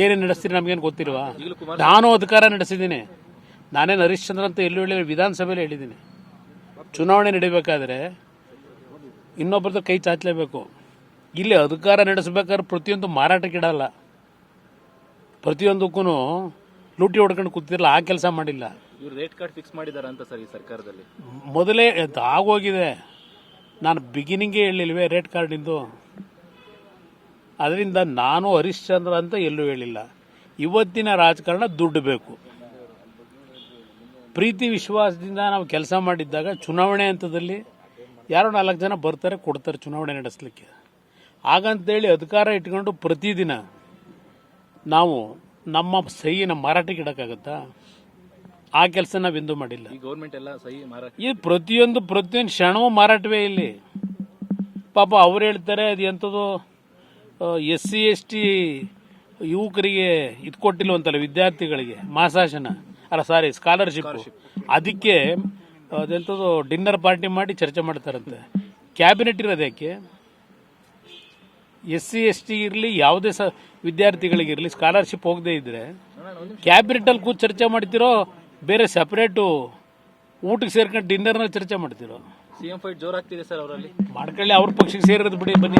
ಏನೇನು ನಡೆಸ್ತೀರಿ ನಮಗೇನು ಗೊತ್ತಿಲ್ವಾ? ನಾನು ಅಧಿಕಾರ ನಡೆಸಿದ್ದೀನಿ. ನಾನೇನು ಹರಿಶ್ಚಂದ್ರ ಅಂತ ಎಲ್ಲೂ ಹೇಳಿ ವಿಧಾನಸಭೆಯಲ್ಲಿ ಹೇಳಿದ್ದೀನಿ. ಚುನಾವಣೆ ನಡಿಬೇಕಾದ್ರೆ ಇನ್ನೊಬ್ಬರದ್ದು ಕೈ ಚಾಚಲೇಬೇಕು. ಇಲ್ಲಿ ಅಧಿಕಾರ ನಡೆಸಬೇಕಾದ್ರೆ ಪ್ರತಿಯೊಂದು ಮಾರಾಟಕ್ಕಿಡಲ್ಲ ಪ್ರತಿಯೊಂದಕ್ಕೂ ಲೂಟಿ ಹೊಡ್ಕೊಂಡು ಕೂತಿರಲ್ಲ ಆ ಕೆಲಸ ಮಾಡಿಲ್ಲ. ಇವ್ರು ರೇಟ್ ಕಾರ್ಡ್ ಫಿಕ್ಸ್ ಮಾಡಿದಾರ ಅಂತ ಸರ್ ಈ ಸರ್ಕಾರದಲ್ಲಿ. ಮೊದಲೇ ಆಗೋಗಿದೆ. ನಾನು ಬಿಗಿನಿಂಗೇ ಹೇಳಿಲ್ವೇ ರೇಟ್ ಕಾರ್ಡಿಂದು ಅದರಿಂದ ನಾನು ಹರಿಶ್ಚಂದ್ರ ಅಂತ ಎಲ್ಲೂ ಹೇಳಿಲ್ಲ. ಇವತ್ತಿನ ರಾಜಕಾರಣ ದುಡ್ಡು ಬೇಕು. ಪ್ರೀತಿ ವಿಶ್ವಾಸದಿಂದ ನಾವು ಕೆಲಸ ಮಾಡಿದ್ದಾಗ ಚುನಾವಣೆ ಹಂತದಲ್ಲಿ ಯಾರೋ ನಾಲ್ಕು ಜನ ಬರ್ತಾರೆ ಕೊಡ್ತಾರೆ ಚುನಾವಣೆ ನಡೆಸಲಿಕ್ಕೆ. ಹಾಗಂತೇಳಿ ಅಧಿಕಾರ ಇಟ್ಕೊಂಡು ಪ್ರತಿದಿನ ನಾವು ನಮ್ಮ ಸಹಿನ ಮಾರಾಟಕ್ಕೆ ಇಡೋಕ್ಕಾಗತ್ತಾ? ಆ ಕೆಲಸ ನಾವೆಂದೂ ಮಾಡಿಲ್ಲ. ಈ ಗೌರ್ಮೆಂಟ್ ಎಲ್ಲ ಸಹಿ ಮಾರಾಟ ಇದು ಪ್ರತಿಯೊಂದು ಪ್ರತಿಯೊಂದು ಕ್ಷಣವೂ ಮಾರಾಟವೇ ಇಲ್ಲಿ. ಪಾಪ ಅವ್ರು ಹೇಳ್ತಾರೆ ಅದು ಎಂಥದ್ದು ಎಸ್ ಸಿ ಎಸ್ ಟಿ ಯುವಕರಿಗೆ ಇದು ಕೊಟ್ಟಿಲ್ವಂತಲ್ಲ ವಿದ್ಯಾರ್ಥಿಗಳಿಗೆ ಮಾಸಾಶನ ಅಲ್ಲ ಸಾರಿ ಸ್ಕಾಲರ್ಶಿಪ್ ಅದಕ್ಕೆ ಅದೆಂಥದ್ದು ಡಿನ್ನರ್ ಪಾರ್ಟಿ ಮಾಡಿ ಚರ್ಚೆ ಮಾಡ್ತಾರಂತೆ. ಕ್ಯಾಬಿನೆಟ್ ಇರೋದು ಯಾಕೆ? ಎಸ್ ಸಿ ಎಸ್ ಟಿ ಇರಲಿ ಯಾವುದೇ ಸ ವಿದ್ಯಾರ್ಥಿಗಳಿಗಿರಲಿ ಸ್ಕಾಲರ್ಶಿಪ್ ಹೋಗದೇ ಇದ್ದರೆ ಕ್ಯಾಬಿನೆಟಲ್ಲಿ ಕೂತು ಚರ್ಚೆ ಮಾಡ್ತಿರೋ ಬೇರೆ ಸಪ್ರೇಟು ಊಟಕ್ಕೆ ಸೇರ್ಕೊಂಡು ಡಿನ್ನರ್ನ ಚರ್ಚೆ ಮಾಡ್ತಿರೋ? ಸಿಎಂ ಫೈಟ್ ಜೋರಾಗ್ತಿದೆ ಸರ್ ಅವರಲ್ಲಿ. ಮಾಡ್ಕೊಳ್ಳಿ ಅವ್ರ ಪಕ್ಷಕ್ಕೆ ಸೇರಿರೋದು ಬಿಡಿ ಬನ್ನಿ